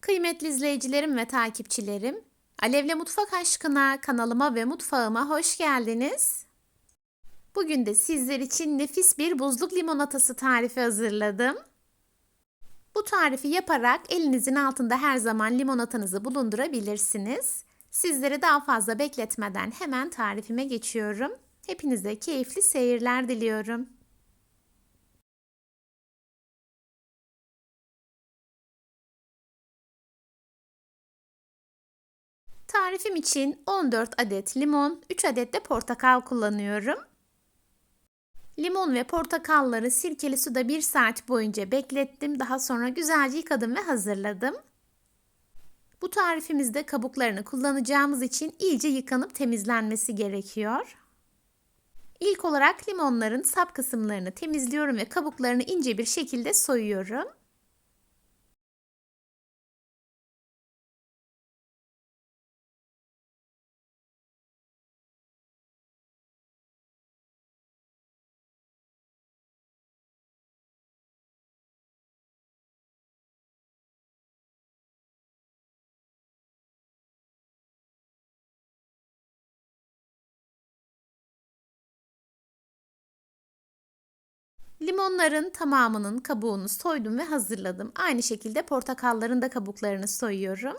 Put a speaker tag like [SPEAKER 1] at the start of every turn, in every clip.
[SPEAKER 1] Kıymetli izleyicilerim ve takipçilerim, Alevle Mutfak Aşkına kanalıma ve mutfağıma hoş geldiniz. Bugün de sizler için nefis bir buzluk limonatası tarifi hazırladım. Bu tarifi yaparak elinizin altında her zaman limonatanızı bulundurabilirsiniz. Sizleri daha fazla bekletmeden hemen tarifime geçiyorum. Hepinize keyifli seyirler diliyorum. Tarifim için 14 adet limon, 3 adet de portakal kullanıyorum. Limon ve portakalları sirkeli suda 1 saat boyunca beklettim. Daha sonra güzelce yıkadım ve hazırladım. Bu tarifimizde kabuklarını kullanacağımız için iyice yıkanıp temizlenmesi gerekiyor. İlk olarak limonların sap kısımlarını temizliyorum ve kabuklarını ince bir şekilde soyuyorum. Limonların tamamının kabuğunu soydum ve hazırladım. Aynı şekilde portakalların da kabuklarını soyuyorum.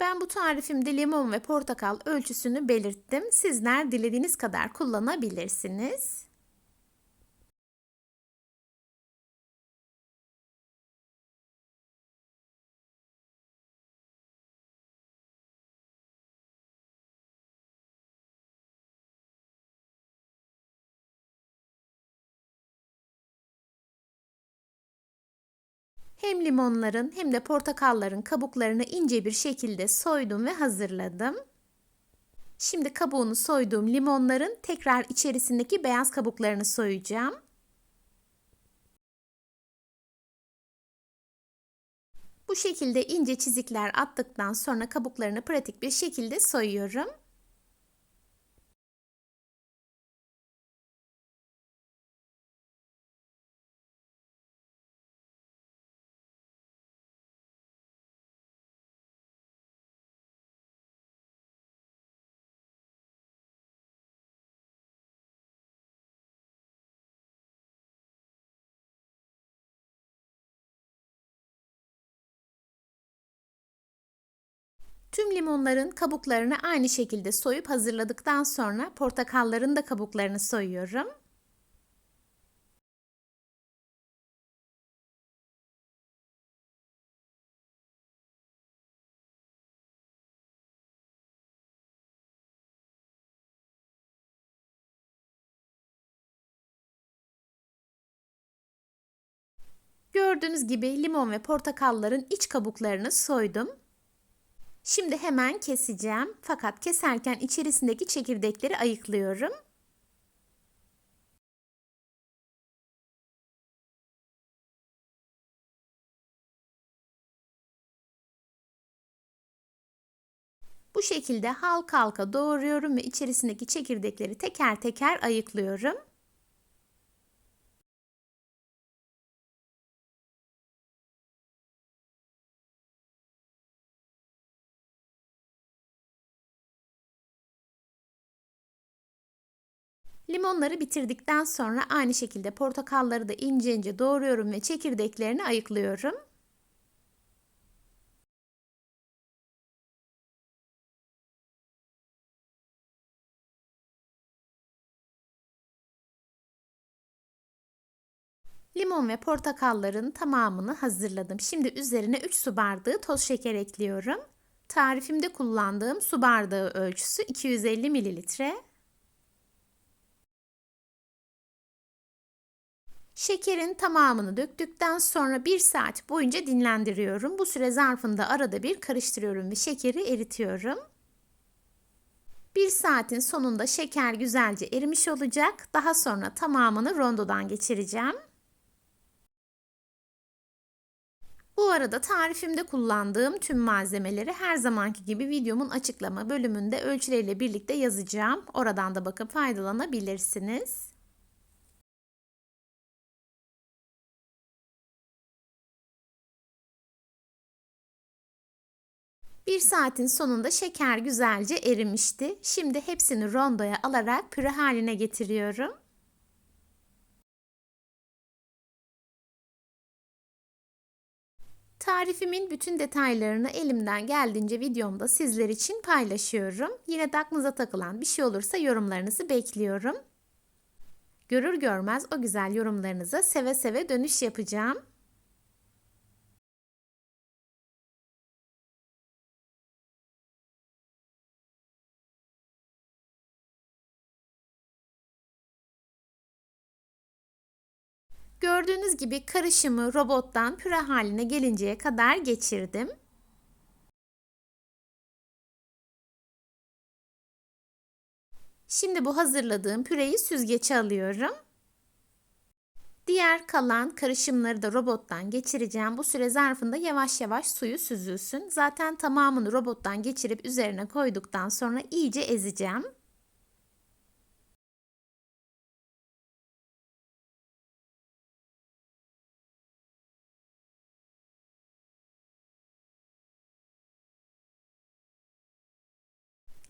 [SPEAKER 1] Ben bu tarifimde limon ve portakal ölçüsünü belirttim. Sizler dilediğiniz kadar kullanabilirsiniz. Hem limonların hem de portakalların kabuklarını ince bir şekilde soydum ve hazırladım. Şimdi kabuğunu soyduğum limonların tekrar içerisindeki beyaz kabuklarını soyacağım. Bu şekilde ince çizikler attıktan sonra kabuklarını pratik bir şekilde soyuyorum. Tüm limonların kabuklarını aynı şekilde soyup hazırladıktan sonra portakalların da kabuklarını soyuyorum. Gördüğünüz gibi limon ve portakalların iç kabuklarını soydum. Şimdi hemen keseceğim. Fakat keserken içerisindeki çekirdekleri ayıklıyorum. Bu şekilde halka halka doğruyorum ve içerisindeki çekirdekleri teker teker ayıklıyorum. Limonları bitirdikten sonra aynı şekilde portakalları da ince ince doğruyorum ve çekirdeklerini ayıklıyorum. Limon ve portakalların tamamını hazırladım. Şimdi üzerine 3 su bardağı toz şeker ekliyorum. Tarifimde kullandığım su bardağı ölçüsü 250 mililitre. Şekerin tamamını döktükten sonra 1 saat boyunca dinlendiriyorum. Bu süre zarfında arada bir karıştırıyorum ve şekeri eritiyorum. 1 saatin sonunda şeker güzelce erimiş olacak. Daha sonra tamamını rondodan geçireceğim. Bu arada tarifimde kullandığım tüm malzemeleri her zamanki gibi videomun açıklama bölümünde ölçüleriyle birlikte yazacağım. Oradan da bakıp faydalanabilirsiniz. Bir saatin sonunda şeker güzelce erimişti. Şimdi hepsini rondoya alarak püre haline getiriyorum. Tarifimin bütün detaylarını elimden geldiğince videomda sizler için paylaşıyorum. Yine de aklınıza takılan bir şey olursa yorumlarınızı bekliyorum. Görür görmez o güzel yorumlarınıza seve seve dönüş yapacağım. Gördüğünüz gibi karışımı robottan püre haline gelinceye kadar geçirdim. Şimdi bu hazırladığım püreyi süzgeçe alıyorum. Diğer kalan karışımları da robottan geçireceğim. Bu süre zarfında yavaş yavaş suyu süzülsün. Zaten tamamını robottan geçirip üzerine koyduktan sonra iyice ezeceğim.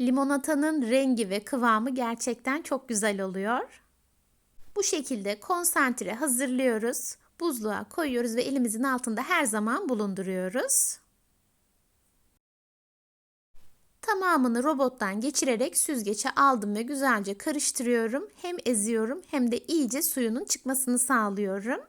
[SPEAKER 1] Limonatanın rengi ve kıvamı gerçekten çok güzel oluyor. Bu şekilde konsantre hazırlıyoruz. Buzluğa koyuyoruz ve elimizin altında her zaman bulunduruyoruz. Tamamını robottan geçirerek süzgeçe aldım ve güzelce karıştırıyorum. Hem eziyorum hem de iyice suyunun çıkmasını sağlıyorum.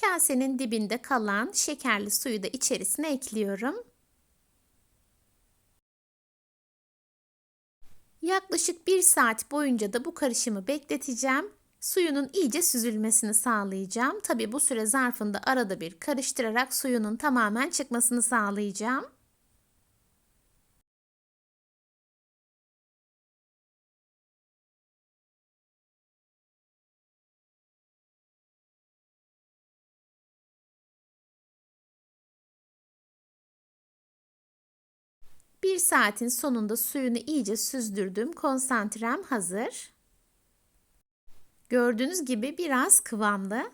[SPEAKER 1] Kasenin dibinde kalan şekerli suyu da içerisine ekliyorum. Yaklaşık bir saat boyunca da bu karışımı bekleteceğim. Suyunun iyice süzülmesini sağlayacağım. Tabi bu süre zarfında arada bir karıştırarak suyunun tamamen çıkmasını sağlayacağım. Bir saatin sonunda suyunu iyice süzdürdüm. Konsantrem hazır. Gördüğünüz gibi biraz kıvamlı.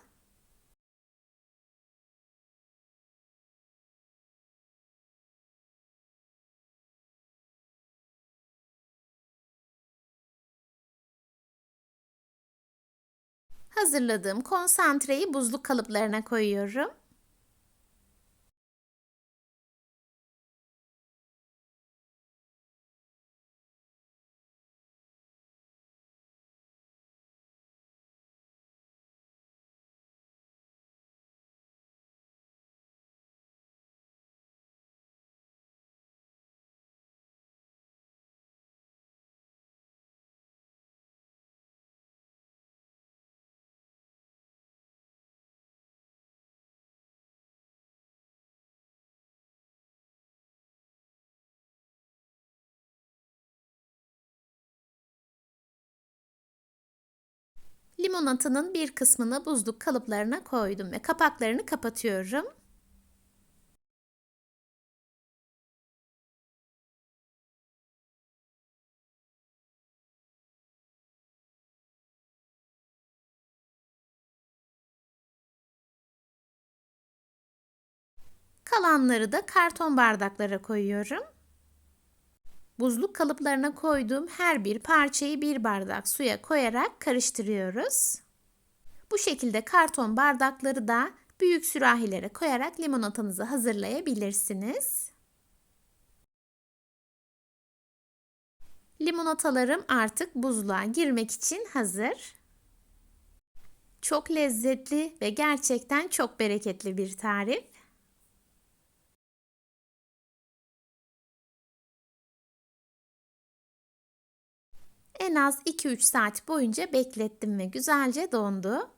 [SPEAKER 1] Hazırladığım konsantreyi buzluk kalıplarına koyuyorum. Limonatanın bir kısmını buzluk kalıplarına koydum ve kapaklarını kapatıyorum. Kalanları da karton bardaklara koyuyorum. Buzluk kalıplarına koyduğum her bir parçayı bir bardak suya koyarak karıştırıyoruz. Bu şekilde karton bardakları da büyük sürahilere koyarak limonatanızı hazırlayabilirsiniz. Limonatalarım artık buzluğa girmek için hazır. Çok lezzetli ve gerçekten çok bereketli bir tarif. En az 2-3 saat boyunca beklettim ve güzelce dondu.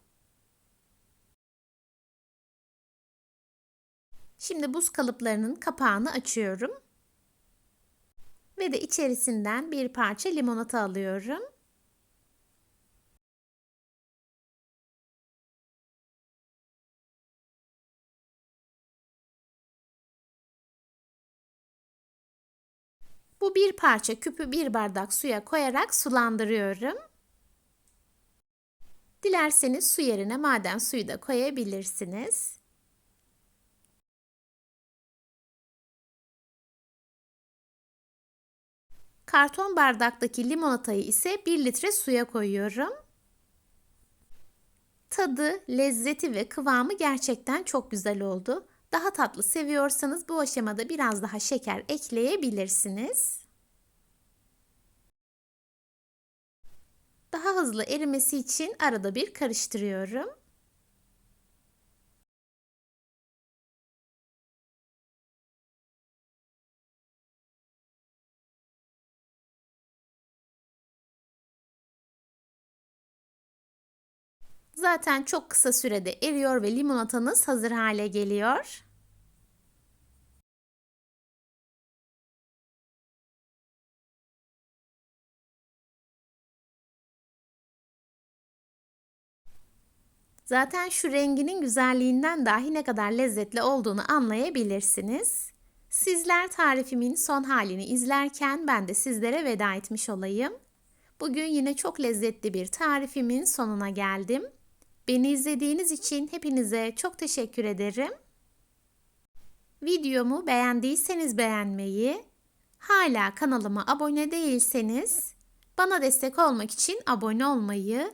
[SPEAKER 1] Şimdi buz kalıplarının kapağını açıyorum. Ve de içerisinden bir parça limonata alıyorum. Bu bir parça küpü bir bardak suya koyarak sulandırıyorum. Dilerseniz su yerine maden suyu da koyabilirsiniz. Karton bardaktaki limonatayı ise 1 litre suya koyuyorum. Tadı, lezzeti ve kıvamı gerçekten çok güzel oldu. Daha tatlı seviyorsanız bu aşamada biraz daha şeker ekleyebilirsiniz. Daha hızlı erimesi için arada bir karıştırıyorum. Zaten çok kısa sürede eriyor ve limonatanız hazır hale geliyor. Zaten şu renginin güzelliğinden dahi ne kadar lezzetli olduğunu anlayabilirsiniz. Sizler tarifimin son halini izlerken ben de sizlere veda etmiş olayım. Bugün yine çok lezzetli bir tarifimin sonuna geldim. Beni izlediğiniz için hepinize çok teşekkür ederim. Videomu beğendiyseniz beğenmeyi, hala kanalıma abone değilseniz bana destek olmak için abone olmayı